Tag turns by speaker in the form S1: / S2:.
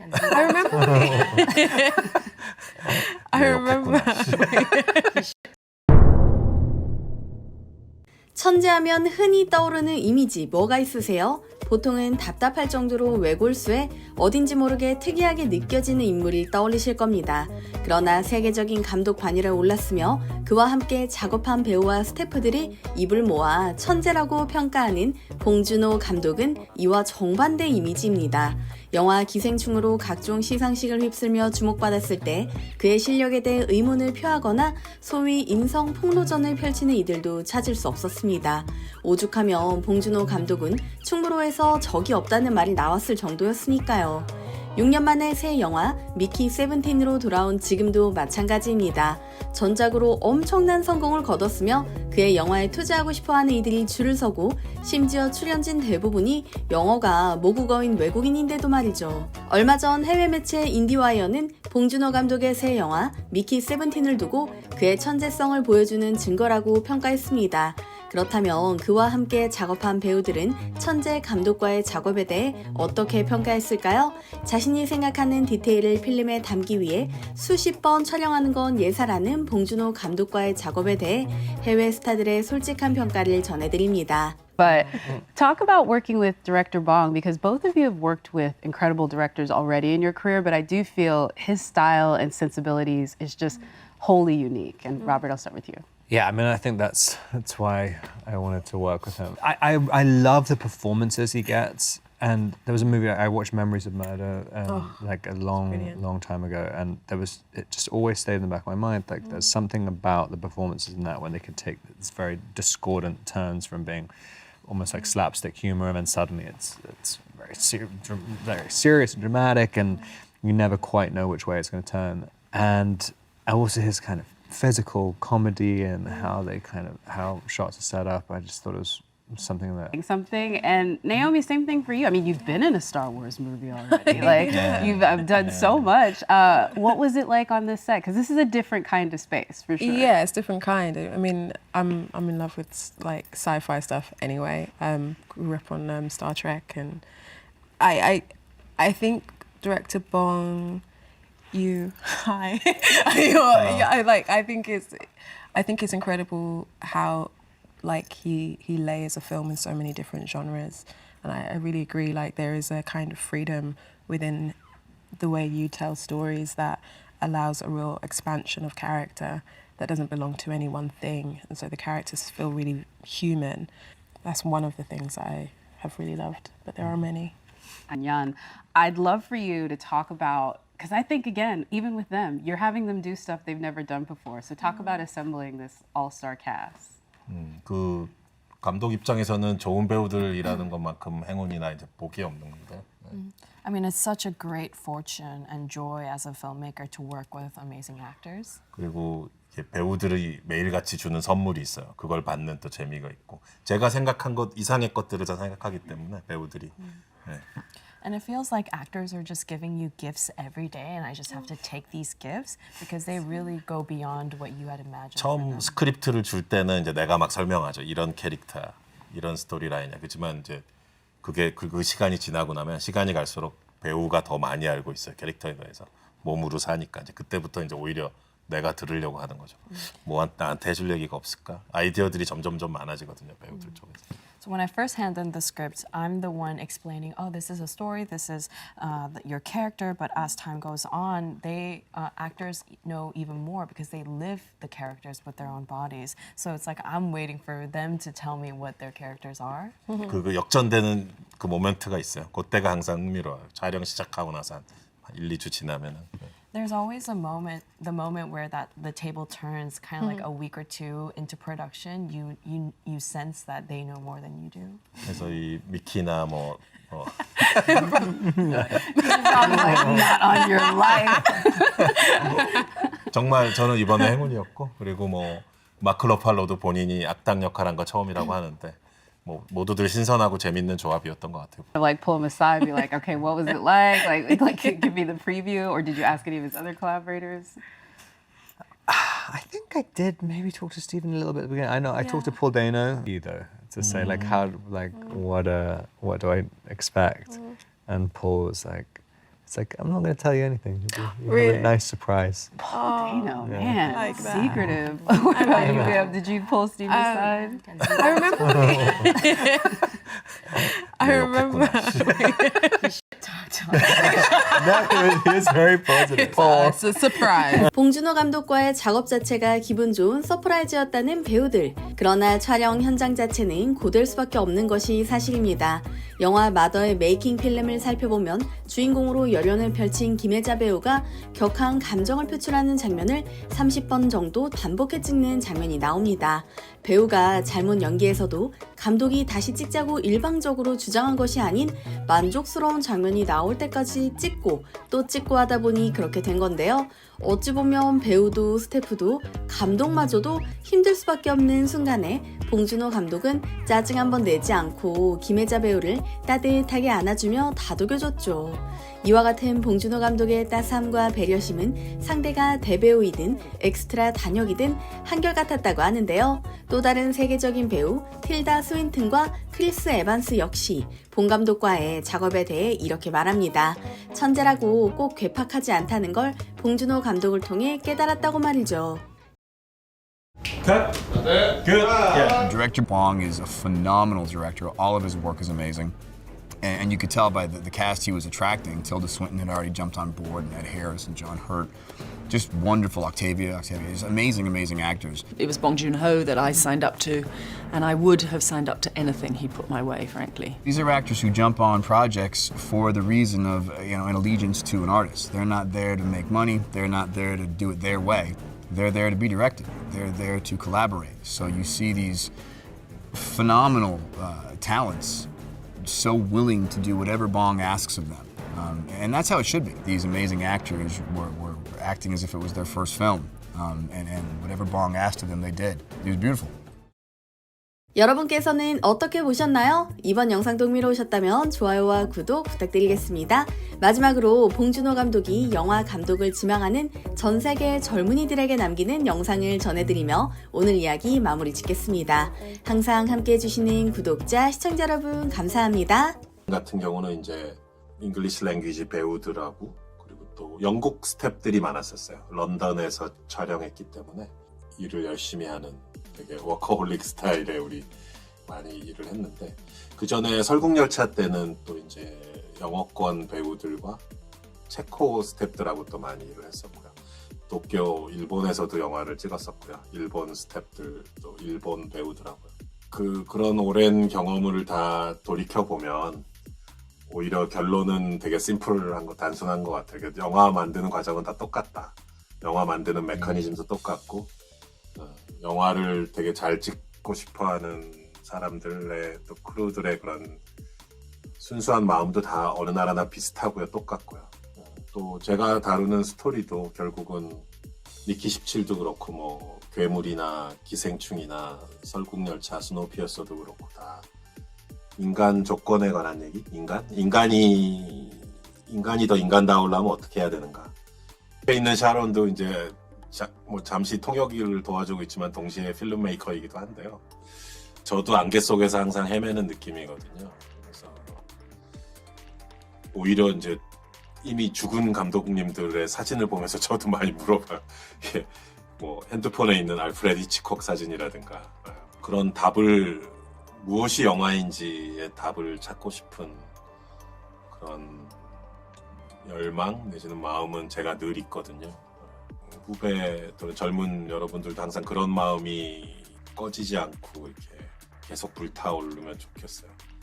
S1: I remember. I remember.
S2: 천재하면 흔히 떠오르는 이미지 뭐가 있으세요? 보통은 답답할 정도로 외골수에 어딘지 모르게 특이하게 느껴지는 인물이 떠올리실 겁니다. 그러나 세계적인 감독 관이라 올랐으며 그와 함께 작업한 배우와 스태프들이 입을 모아 천재라고 평가하는 봉준호 감독은 이와 정반대 이미지입니다. 영화 기생충으로 각종 시상식을 휩쓸며 주목받았을 때 그의 실력에 대해 의문을 표하거나 소위 인성 폭로전을 펼치는 이들도 찾을 수 없었습니다. 오죽하면 봉준호 감독은 충무로에서 적이 없다는 말이 나왔을 정도였으니까요. 6년 만에 새 영화 미키 세븐틴으로 돌아온 지금도 마찬가지입니다. 전작으로 엄청난 성공을 거뒀으며 그의 영화에 투자하고 싶어 하는 이들이 줄을 서고 심지어 출연진 대부분이 영어가 모국어인 외국인인데도 말이죠. 얼마 전 해외 매체 인디와이어는 봉준호 감독의 새 영화 미키 세븐틴을 두고 그의 천재성을 보여주는 증거라고 평가했습니다. 그렇다면 그와 함께 작업한 배우들은 천재 감독과의 작업에 대해 어떻게 평가했을까요? 자신이 생각하는 디테일을 필름에 담기 위해 수십 번 촬영하는 건 예사라는 봉준호 감독과의 작업에 대해 해외 스타들의 솔직한 평가를 전해드립니다.
S3: But talk about working with director Bong because both of you have worked with incredible directors already in your career, but I do feel his style and sensibilities is just wholly unique. And Robert, I'll start with you.
S4: Yeah, I mean, I think that's that's why I wanted to work with him. I I, I love the performances he gets. And there was a movie I watched, Memories of Murder, um, oh, like a long, long time ago, and there was it just always stayed in the back of my mind. Like there's mm. something about the performances in that when they could take these very discordant turns from being almost like mm. slapstick humor, and then suddenly it's it's very ser- dr- very serious and dramatic, and mm. you never quite know which way it's going to turn. And I also his kind of physical comedy and how they kind of how shots are set up. I just thought it was something that
S3: Something and Naomi, same thing for you. I mean, you've been in a Star Wars movie already. Like you've uh, done so much. Uh, what was it like on this set? Because this is a different kind of space for sure.
S1: Yeah, it's different kind. I mean, I'm I'm in love with like sci-fi stuff anyway. Um, grew up on um, Star Trek, and I I I think director Bong, you hi, You're- yeah, I like I think it's I think it's incredible how like he he layers a film in so many different genres, and I, I really agree. Like there is a kind of freedom within the way you tell stories that allows a real expansion of character that doesn't belong to any one thing. And so the characters feel really human. That's one of the things I have really loved, but there are many.
S3: And Yan, I'd love for you to talk about because I think again, even with them, you're having them do stuff they've never done before. So talk about assembling this all-star cast.
S5: 그 감독 입장에서는 좋은 배우들 일하는 것만큼 행운이나 이제 복이 없는 건데.
S6: I mean, it's such a great fortune and joy as a filmmaker to work with amazing actors.
S5: 그리고 이렇게 배우들이 매일같이 주는 선물이 있어요. 그걸 받는 또 재미가 있고 제가 생각한 것 이상의 것들을 다 생각하기 때문에 배우들이 네.
S6: And it feels like actors are just giving you gifts every day, and I just have to take these gifts because they really go beyond what you had imagined.
S5: 처음. 스크립트를 줄 때는 이제 내가 막 설명하죠. 이런 캐릭터야, 이런 스토리라인이야. 그렇지만 이제 그게 그, 그 시간이 지나고 나면 시간이 갈수록 배우가 더 많이 알고 있어요. 캐릭터에 대해서 몸으로 사니까 이제 그때부터 이제 오히려 내가 들으려고 하는 거죠. 뭐 한- 나한테 해줄 얘기가 없을까? 아이디어들이 점점점 많아지거든요. 배우들 쪽에서.
S6: So when I first hand them the script, I'm the one explaining, oh, this is a story, this is uh, th- your character. But as time goes on, they uh, actors know even more because they live the characters with their own bodies. So it's like I'm waiting for them to tell me what their characters are.
S5: 그, 그 역전되는 그 모멘트가 있어요. 그때가 항상 흥미로워요. 촬영 시작하고 나서 한 1, 2주 지나면은.
S6: There's always a moment, the moment where that the table turns, kind of like a week or two into production. You you you sense that they know more than you do.
S5: 그래서 이 미키나 뭐 어,
S3: Not on your life.
S5: 정말 저는 이번에 행운이었고 그리고 뭐 마크 러팔로도 본인이 악당 역할한 거 처음이라고 하는데 뭐 모두들 신선하고 재밌는 조합이었던 것 같아요.
S3: like pull him aside, be like, okay, what was it like? Like, like give me the preview, or did you ask any of his other collaborators?
S4: I think I did maybe talk to Stephen a little bit at the beginning. I know I talked to Paul Dano either to say like how like what uh what do I expect? And Paul was like, It's like I'm not going to tell you anything. It'll be- you'll have
S1: Really?
S4: a nice surprise.
S3: Know, man,
S1: like that.
S3: secretive. what about you, Bam? Did you pull Stevie's side?
S1: I remember. I remember.
S4: no, he was very positive.
S1: It's a surprise.
S2: 봉준호 감독과의 작업 자체가 기분 좋은 서프라이즈였다는 배우들. 그러나 촬영 현장 자체는 고될 수밖에 없는 것이 사실입니다. 영화 마더의 메이킹 필름을 살펴보면 주인공으로 열연을 펼친 김혜자 배우가 격한 감정을 표출하는 장면을 30번 정도 반복해 찍는 장면이 나옵니다. 배우가 잘못 연기해서도 감독이 다시 찍자고 일방적으로 주장한 것이 아닌 만족스러운 장면이 나올 때까지 찍고 또 찍고 하다 보니 그렇게 된 건데요. 어찌 보면 배우도 스태프도 감독마저도 힘들 수밖에 없는 순간에 봉준호 감독은 짜증 한번 내지 않고 김혜자 배우를 따뜻하게 안아주며 다독여줬죠. 이와 같은 봉준호 감독의 따스함과 배려심은 상대가 대배우이든 엑스트라 단역이든 한결같았다고 하는데요. 또 다른 세계적인 배우 틸다 스윈튼과 크리스 에반스 역시 봉 감독과의 작업에 대해 이렇게 말합니다. 천재라고 꼭 괴팍하지 않다는 걸 봉준호 감독을 통해 깨달았다고 말이죠. Ah.
S7: Director Bong is a phenomenal director. All of his work is amazing. And, and you could tell by the, the cast he was attracting. Tilda Swinton had already jumped on board, and Ed Harris and John Hurt. Just wonderful. Octavia, Octavia. Just amazing, amazing actors.
S8: It was Bong Joon Ho that I signed up to, and I would have signed up to anything he put my way, frankly.
S7: These are actors who jump on projects for the reason of, you know, an allegiance to an artist. They're not there to make money. They're not there to do it their way. They're there to be directed. They're there to collaborate. So you see these phenomenal uh, talents so willing to do whatever Bong asks of them. Um, and that's how it should be. These amazing actors were, were acting as if it was their first film. Um, and, and whatever Bong asked of them, they did. It was beautiful.
S2: 여러분께서는 어떻게 보셨나요? 이번 영상도 흥미로우셨다면 좋아요와 구독 부탁드리겠습니다. 마지막으로 봉준호 감독이 영화 감독을 지망하는 전 세계 젊은이들에게 남기는 영상을 전해드리며 오늘 이야기 마무리 짓겠습니다. 항상 함께 해주시는 구독자, 시청자 여러분 감사합니다.
S5: 같은 경우는 이제 잉글리시 랭귀지 배우들하고 그리고 또 영국 스탭들이 많았었어요. 런던에서 촬영했기 때문에 일을 열심히 하는 되게 워커홀릭 스타일의 우리 많이 일을 했는데 그 전에 설국열차 때는 또 이제 영어권 배우들과 체코 스탭들하고 또 많이 일을 했었고요. 도쿄 일본에서도 영화를 찍었었고요. 일본 스탭들 또 일본 배우들하고요. 그 그런 오랜 경험을 다 돌이켜 보면 오히려 결론은 되게 심플한 거 단순한 것 같아요. 영화 만드는 과정은 다 똑같다. 영화 만드는 메커니즘도 똑같고 어, 영화를 되게 잘 찍고 싶어하는 사람들의 또 크루들의 그런 순수한 마음도 다 어느 나라나 비슷하고요, 똑같고요. 어, 또 제가 다루는 스토리도 결국은 니키 17도 그렇고 뭐 괴물이나 기생충이나 설국열차 스노피어서도 그렇고 다 인간 조건에 관한 얘기? 인간? 인간이 인간이 더 인간다우려면 어떻게 해야 되는가? 옆에 있는 샤론도 이제 자- 뭐 잠시 통역을 도와주고 있지만 동시에 필름메이커이기도 한데요. 저도 안개 속에서 항상 헤매는 느낌이거든요. 그래서 오히려 이제 이미 죽은 감독님들의 사진을 보면서 저도 많이 물어봐요. 이게 뭐 핸드폰에 있는 알프레드 히치콕 사진이라든가 어, 그런 답을 무엇이 영화인지의 답을 찾고 싶은 그런 열망 내지는 마음은 제가 늘 있거든요. 후배 또는 젊은 여러분들도 항상 그런 마음이 꺼지지 않고 이렇게 계속 불타오르면 좋겠어요.